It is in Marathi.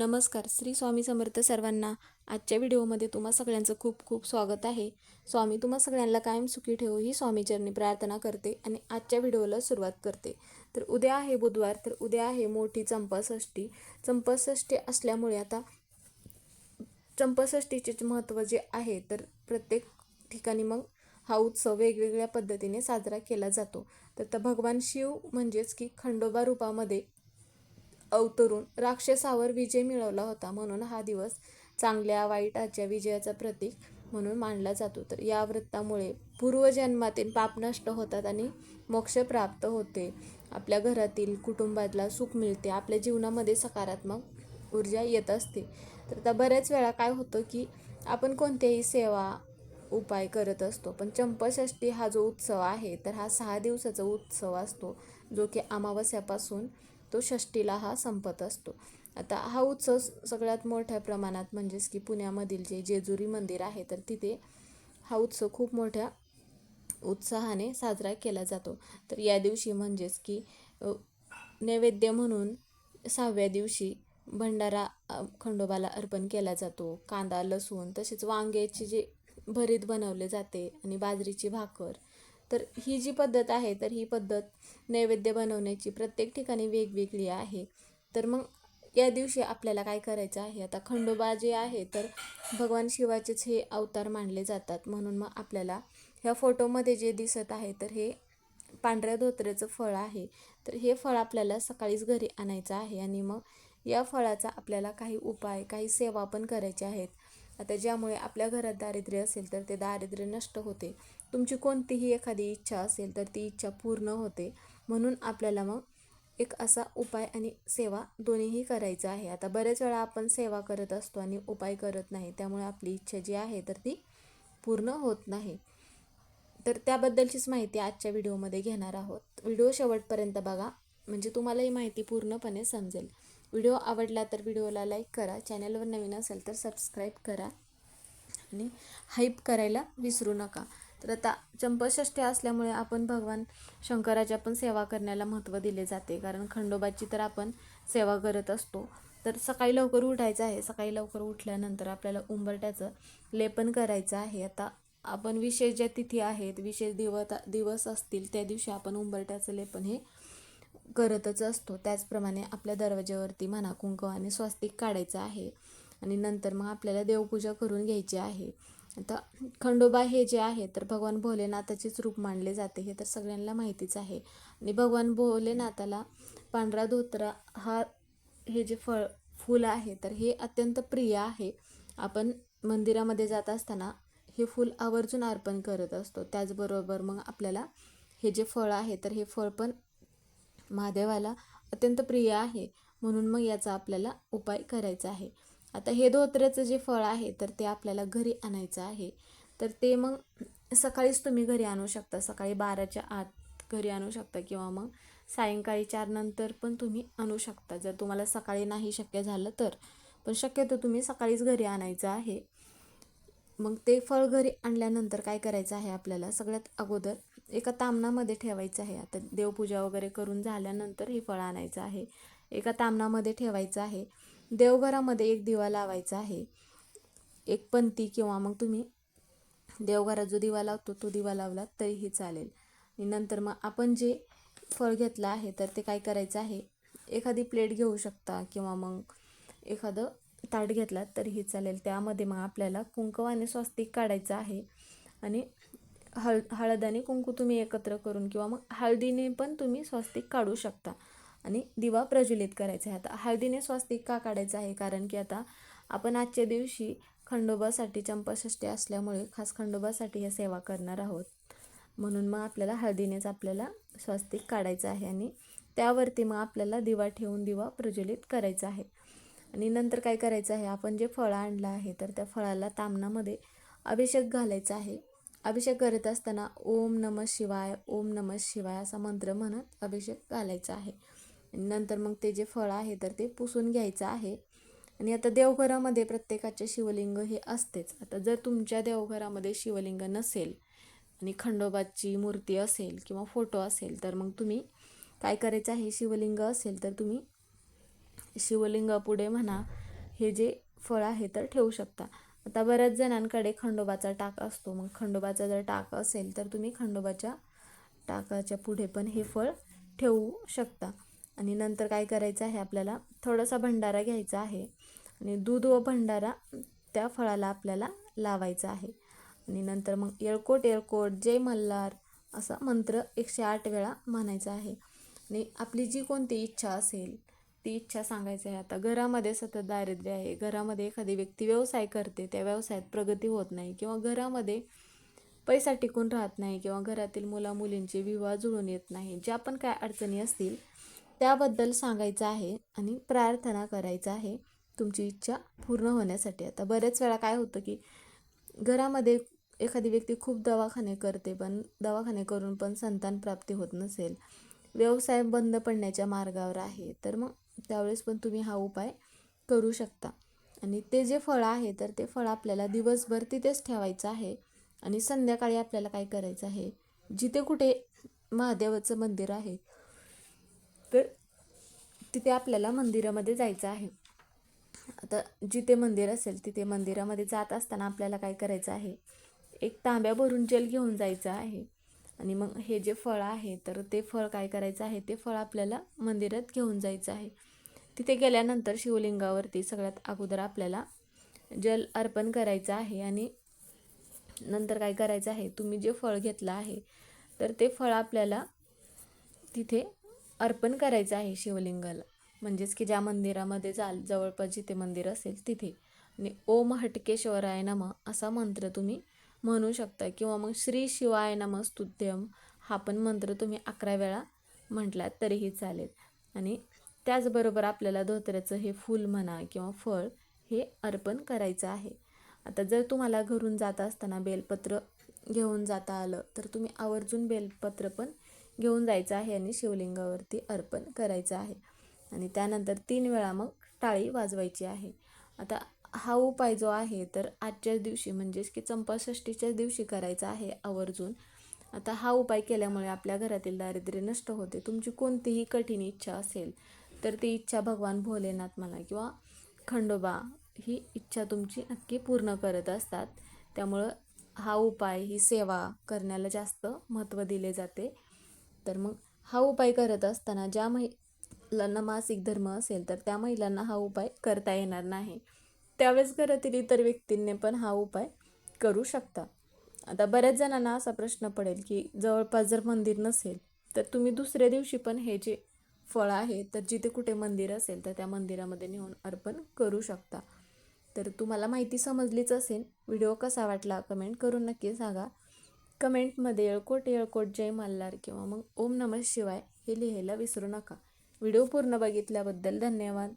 नमस्कार श्री स्वामी समर्थ सर्वांना आजच्या व्हिडिओमध्ये तुम्हा सगळ्यांचं खूप खूप स्वागत आहे. स्वामी तुम्हा सगळ्यांना कायम सुखी ठेवू ही स्वामीचरणी प्रार्थना करते आणि आजच्या व्हिडिओला सुरुवात करते. तर उद्या आहे बुधवार तर उद्या आहे मोठी चंपाषष्ठी. चंपाषष्ठी असल्यामुळे आता चंपाषष्ठीचे महत्त्व जे आहे तर प्रत्येक ठिकाणी मग हा उत्सव वेगवेगळ्या पद्धतीने साजरा केला जातो. तर भगवान शिव म्हणजेच की खंडोबा रूपामध्ये अवतरून राक्षसावर विजय मिळवला होता म्हणून हा दिवस चांगल्या वाईटाच्या विजयाचा प्रतीक म्हणून मानला जातो. तर या व्रतामुळे पूर्वजन्मातील पाप नष्ट होतात आणि मोक्ष प्राप्त होते. आपल्या घरातील कुटुंबातला सुख मिळते. आपल्या जीवनामध्ये सकारात्मक ऊर्जा येत असते. तर आता बऱ्याच वेळा काय होतं की आपण कोणत्याही सेवा उपाय करत असतो पण चंपषष्ठी हा जो उत्सव आहे तर हा सहा दिवसाचा उत्सव असतो जो की अमावस्यापासून तो षष्टीला हा संपत असतो. आता हा उत्सव सगळ्यात मोठ्या प्रमाणात म्हणजेच की पुण्यामधील जे जेजुरी मंदिर आहे तर तिथे हा उत्सव खूप मोठ्या उत्साहाने साजरा केला जातो. तर या दिवशी म्हणजेच की नैवेद्य म्हणून सहाव्या दिवशी भंडारा खंडोबाला अर्पण केला जातो. कांदा लसूण तसेच वांग्याची जे भरीत बनवले जाते आणि बाजरीची भाकर तर ही जी पद्धत आहे तर ही पद्धत नैवेद्य बनवण्याची प्रत्येक ठिकाणी वेगवेगळी आहे. तर मग या दिवशी आपल्याला काय करायचं आहे? आता खंडोबा जे आहे तर भगवान शिवाचेच हे अवतार मानले जातात. म्हणून मग आपल्याला ह्या फोटोमध्ये जे दिसत आहे तर हे पांढऱ्या धोत्र्याचं फळ आहे. तर हे फळ आपल्याला सकाळीच घरी आणायचं आहे आणि मग या फळाचा आपल्याला काही उपाय काही सेवा पण करायच्या आहेत. आता ज्यामुळे आपल्या घरात दारिद्र्य असेल तर ते दारिद्र्य नष्ट होते. तुमची कोणतीही एखादी इच्छा असेल तर ती इच्छा पूर्ण होते. म्हणून आपल्याला मग एक असा उपाय आणि सेवा दोन्हीही करायचं आहे. आता बऱ्याच वेळा आपण सेवा करत असतो आणि उपाय करत नाही. त्यामुळे आपली इच्छा जी आहे तर ती पूर्ण होत नाही. तर त्याबद्दलचीच माहिती आजच्या व्हिडिओमध्ये घेणार आहोत. व्हिडिओ शेवटपर्यंत बघा. म्हणजे तुम्हाला ही माहिती पूर्णपणे समजेल. व्हिडिओ आवडला तर व्हिडिओला लाईक करा. चॅनलवर नवीन असेल तर सबस्क्राईब करा. आणि हाईप करायला विसरू नका. तर आता चंपषष्ठी असल्यामुळे आपण भगवान शंकराच्या पण सेवा करण्याला महत्त्व दिले जाते. कारण खंडोबाची तर आपण सेवा करत असतो. तर सकाळी लवकर उठायचं आहे. सकाळी लवकर उठल्यानंतर आपल्याला उंबरट्याचं लेपन करायचं आहे. आता आपण विशेष ज्या तिथी आहेत विशेष दिवस दिवस असतील त्या दिवशी आपण उंबरट्याचं लेपन हे करतच असतो. त्याचप्रमाणे आपल्या दरवाज्यावरती म्हणा कुंकवाने स्वस्तिक काढायचं आहे. आणि नंतर मग आपल्याला देवपूजा करून घ्यायची आहे. आता खंडोबा हे जे आहे तर भगवान भोलेनाथाचेच रूप मानले जाते. हे तर सगळ्यांना माहितीच आहे. आणि भगवान भोलेनाथाला पांढरा धोत्रा हा हे जे फळ फूल आहे तर हे अत्यंत प्रिय आहे. आपण मंदिरामध्ये जात असताना हे फूल आवर्जून अर्पण करत असतो. त्याचबरोबर मग आपल्याला हे जे फळ आहे तर हे फळ पण महादेवाला अत्यंत प्रिय आहे. म्हणून मग याचा आपल्याला उपाय करायचा आहे. आता हे धोत्र्याचं जे फळ आहे तर ते आपल्याला घरी आणायचं आहे. तर ते मग सकाळीच तुम्ही घरी आणू शकता. सकाळी बाराच्या आत घरी आणू शकता किंवा मग सायंकाळी चार नंतर पण तुम्ही आणू शकता. जर तुम्हाला सकाळी नाही शक्य झालं तर. पण शक्यतो तुम्ही सकाळीच घरी आणायचं आहे. मग ते फळ घरी आणल्यानंतर काय करायचं आहे आपल्याला? सगळ्यात अगोदर एका तामणामध्ये ठेवायचं आहे. आता देवपूजा वगैरे करून झाल्यानंतर ही फळं आणायचं आहे. एका तामणामध्ये ठेवायचं आहे. देवघरामध्ये एक दिवा लावायचा आहे. एक पंती किंवा मग तुम्ही देवघरात जो दिवा लावतो तो दिवा लावला तरीही चालेल. आणि नंतर मग आपण जे फळ घेतलं आहे तर ते काय करायचं आहे? एखादी प्लेट घेऊ शकता किंवा मग एखादं ताट घेतला तरीही चालेल. त्यामध्ये मग आपल्याला कुंकवाने स्वस्तिक काढायचं आहे. आणि हळ हळद आणि कुंकू तुम्ही एकत्र करून किंवा मग हळदीने पण तुम्ही स्वस्तिक काढू शकता. आणि दिवा प्रज्वलित करायचा आहे. आता हळदीने स्वस्तिक का काढायचं आहे? कारण की आता आपण आजच्या दिवशी खंडोबासाठी चंपाषष्टी असल्यामुळे खास खंडोबासाठी ह्या सेवा करणार आहोत. म्हणून मग आपल्याला हळदीनेच आपल्याला स्वस्तिक काढायचं आहे आणि त्यावरती मग आपल्याला दिवा ठेवून दिवा प्रज्वलित करायचा आहे. आणि नंतर काय करायचं आहे? आपण जे फळं आणलं आहे तर त्या फळाला तामणामध्ये अभिषेक घालायचा आहे. अभिषेक करत असताना ओम नम शिवाय ओम नम शिवाय असा मंत्र म्हणत अभिषेक घालायचा आहे. नंतर मग ते जे फळ आहे तर ते पुसून घ्यायचं आहे. आणि आता देवघरामध्ये प्रत्येकाचे शिवलिंग हे असतेच. आता जर तुमच्या देवघरामध्ये शिवलिंग नसेल आणि खंडोबाची मूर्ती असेल किंवा फोटो असेल तर मग तुम्ही काय करायचं आहे? शिवलिंग असेल तर तुम्ही शिवलिंग पुढे म्हणा हे जे फळ आहे तर ठेवू शकता. आता बऱ्याच जणांकडे खंडोबाचा टाक असतो. मग खंडोबाचा जर टाक असेल तर तुम्ही खंडोबाच्या टाकाच्या पुढे पण हे फळ ठेवू शकता. आणि नंतर काय करायचं आहे आपल्याला थोडासा भंडारा घ्यायचा आहे. आणि दूध व भंडारा त्या फळाला आपल्याला लावायचा आहे. आणि नंतर मग येळकोट येळकोट जय मल्हार असा मंत्र एकशे आठ वेळा म्हणायचा आहे. आणि आपली जी कोणती इच्छा असेल ती इच्छा सांगायची आहे. आता घरामध्ये सतत दारिद्र्य आहे. घरामध्ये एखादी व्यक्ती व्यवसाय करते त्या व्यवसायात प्रगती होत नाही किंवा घरामध्ये पैसा टिकून राहत नाही किंवा घरातील मुला मुलींचे विवाह जुळून येत नाही. ज्या पण काय अडचणी असतील त्याबद्दल सांगायचं आहे आणि प्रार्थना करायचं आहे. तुमची इच्छा पूर्ण होण्यासाठी. आता बरेच वेळा काय होतं की घरामध्ये एखादी व्यक्ती खूप दवाखाने करते पण दवाखाने करून पण संतान प्राप्ती होत नसेल. व्यवसाय बंद पडण्याच्या मार्गावर आहे. तर मग त्यावेळेस पण तुम्ही हा उपाय करू शकता. आणि ते जे फळं आहे तर ते फळ आपल्याला दिवसभर तिथेच ठेवायचं आहे आणि संध्याकाळी आपल्याला काय करायचं आहे जिथे कुठे महादेवाचं मंदिर आहे तर तिथे आपल्याला मंदिरामध्ये जायचं आहे. आता जिथे मंदिर असेल तिथे मंदिरामध्ये जात असताना आपल्याला काय करायचं आहे एक तांब्या भरून जल घेऊन जायचं आहे. आणि मग हे जे फळ आहे तर ते फळ काय करायचं आहे ते फळ आपल्याला मंदिरात घेऊन जायचं आहे. तिथे गेल्यानंतर शिवलिंगावरती सगळ्यात अगोदर आपल्याला जल अर्पण करायचं आहे आणि नंतर काय करायचं आहे तुम्ही जे फळ घेतलं आहे तर ते फळ आपल्याला तिथे अर्पण करायचं आहे शिवलिंगाला. म्हणजेच की ज्या मंदिरामध्ये जाल जवळपास जिथे मंदिर असेल तिथे. आणि ओम हटकेश्वराय नम असा मंत्र तुम्ही म्हणू शकता किंवा मग श्री शिवाय नमस्तुत्यम हा पण मंत्र तुम्ही अकरा वेळा म्हटलात तरीही चालेल. आणि त्याचबरोबर आपल्याला धोत्र्याचं हे फूल म्हणा किंवा फळ हे अर्पण करायचं आहे. आता जर तुम्हाला घरून जात असताना बेलपत्र घेऊन जाता आलं तर तुम्ही आवर्जून बेलपत्र पण घेऊन जायचं आहे आणि शिवलिंगावरती अर्पण करायचं आहे. आणि त्यानंतर तीन वेळा मग टाळी वाजवायची आहे. आता हा उपाय जो आहे तर आजच्याच दिवशी म्हणजेच की चंपाषष्टीच्याच दिवशी करायचा आहे आवर्जून. आता हा उपाय केल्यामुळे आपल्या घरातील दारिद्र्य नष्ट होते. तुमची कोणतीही कठीण इच्छा असेल तर ती इच्छा भगवान भोलेनाथ म्हणा किंवा खंडोबा ही इच्छा तुमची नक्की पूर्ण करत असतात. त्यामुळं हा उपाय ही सेवा करण्याला जास्त महत्त्व दिले जाते. तर मग हा उपाय करत असताना ज्या महिलांना मासिक धर्म असेल तर त्या महिलांना हा उपाय करता येणार नाही. त्यावेळेस घरातील इतर व्यक्तींनी पण हा उपाय करू शकता. आता बऱ्याच जणांना असा प्रश्न पडेल की जवळपास जर मंदिर नसेल तर तुम्ही दुसऱ्या दिवशी पण हे जे फळ आहे तर जिथे कुठे मंदिर असेल तर त्या मंदिरामध्ये नेऊन अर्पण करू शकता. तर तुम्हाला माहिती समजलीच असेल व्हिडिओ कसा वाटला कमेंट करून नक्की सांगा. कमेंटमध्ये येळकोट येळकोट जय मल्हार किंवा मग ओम नमः शिवाय हे लिहायला विसरू नका. व्हिडिओ पूर्ण बघितल्याबद्दल धन्यवाद.